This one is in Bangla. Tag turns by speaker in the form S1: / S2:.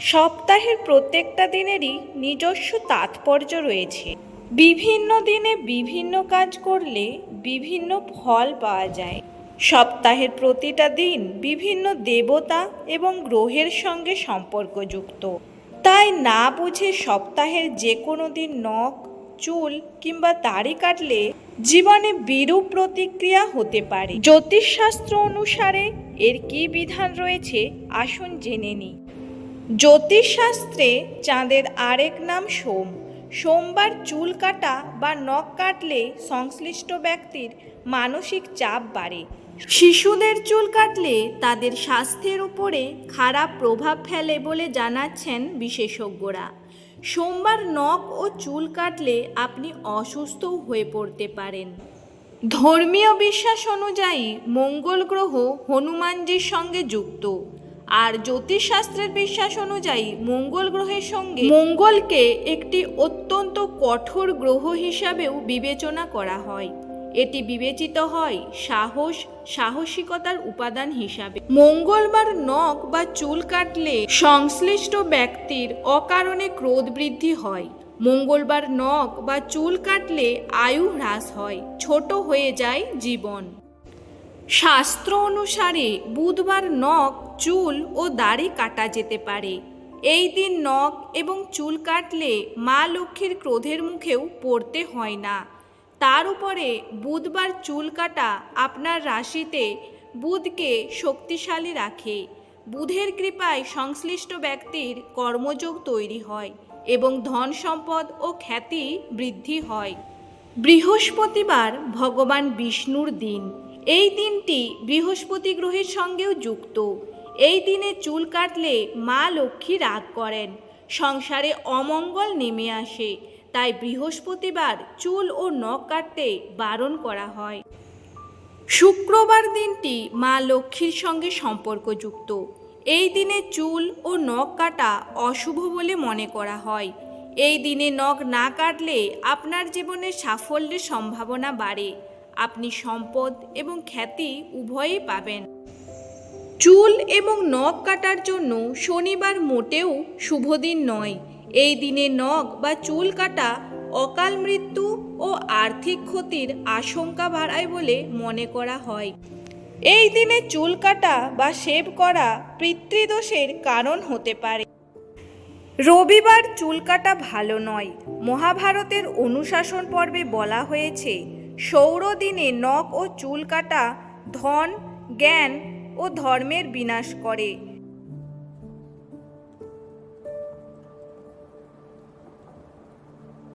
S1: সপ্তাহের প্রত্যেকটা দিনেরই নিজস্ব তাৎপর্য রয়েছে। বিভিন্ন দিনে বিভিন্ন কাজ করলে বিভিন্ন ফল পাওয়া যায়। সপ্তাহের প্রতিটা দিন বিভিন্ন দেবতা এবং গ্রহের সঙ্গে সম্পর্কযুক্ত। তাই না বুঝে সপ্তাহের যে কোনো দিন নখ, চুল কিংবা দাড়ি কাটলে জীবনে বিরূপ প্রতিক্রিয়া হতে পারে। জ্যোতিষশাস্ত্র অনুসারে এর কী বিধান রয়েছে, আসুন জেনে নিই। জ্যোতিষশাস্ত্রে চাঁদের আরেক নাম সোম। সোমবার চুল কাটা বা নখ কাটলে সংশ্লিষ্ট ব্যক্তির মানসিক চাপ বাড়ে। শিশুদের চুল কাটলে তাদের স্বাস্থ্যের উপরে খারাপ প্রভাব ফেলে বলে জানাচ্ছেন বিশেষজ্ঞরা। সোমবার নখ ও চুল কাটলে আপনি অসুস্থও হয়ে পড়তে পারেন। ধর্মীয় বিশ্বাস অনুযায়ী মঙ্গল গ্রহ হনুমানজির সঙ্গে যুক্ত। আর জ্যোতিষশাস্ত্রের বিশ্বাস অনুযায়ী মঙ্গল গ্রহের সঙ্গে মঙ্গলকে একটি অত্যন্ত কঠোর গ্রহ হিসাবেও বিবেচনা করা হয়। এটি বিবেচিত হয় সাহস, সাহসিকতার উপাদান হিসাবে। মঙ্গলবার নখ বা চুল কাটলে সংশ্লিষ্ট ব্যক্তির অকারণে ক্রোধ বৃদ্ধি হয়। মঙ্গলবার নখ বা চুল কাটলে আয়ু হ্রাস হয়, ছোট হয়ে যায় জীবন। শাস্ত্র অনুসারে বুধবার নখ চুল ও দাড়ি কাটা যেতে পারে। এই দিন নখ এবং চুল কাটলে মা লক্ষ্মীর ক্রোধের মুখেও পড়তে হয় না। তার উপরে বুধবার চুল কাটা আপনার রাশিতে বুধকে শক্তিশালী রাখে। বুধের কৃপায় সংশ্লিষ্ট ব্যক্তির কর্মযোগ তৈরি হয় এবং ধন সম্পদ ও খ্যাতি বৃদ্ধি হয়। বৃহস্পতিবার ভগবান বিষ্ণুর দিন। এই দিনটি বৃহস্পতি গ্রহের সঙ্গেও যুক্ত। এই দিনে চুল কাটলে মা লক্ষ্মী রাগ করেন। সংসারে অমঙ্গল নেমে আসে, তাই বৃহস্পতিবার চুল ও নখ কাটতে বারণ করা হয়। শুক্রবার দিনটি মা লক্ষ্মীর সঙ্গে সম্পর্কযুক্ত। এই দিনে চুল ও নখ কাটা অশুভ বলে মনে করা হয়। এই দিনে নখ না কাটলে আপনার জীবনে সাফল্যের সম্ভাবনা বাড়ে। আপনি সম্পদ এবং খ্যাতি উভয়ই পাবেন। চুল এবং নখ কাটার জন্য শনিবার মোটেও শুভ দিন নয়। এই দিনে নখ বা চুল কাটা অকাল মৃত্যু ও আর্থিক ক্ষতির আশঙ্কা বাড়ায় বলে মনে করা হয়। এই দিনে চুল কাটা বা শেভ করা পিতৃদোষের কারণ হতে পারে। রবিবার চুল কাটা ভালো নয়। মহাভারতের অনুশাসন পর্বে বলা হয়েছে সৌর দিনে নখ ও চুল কাটা ধন, জ্ঞান ও ধর্মের বিনাশ করে।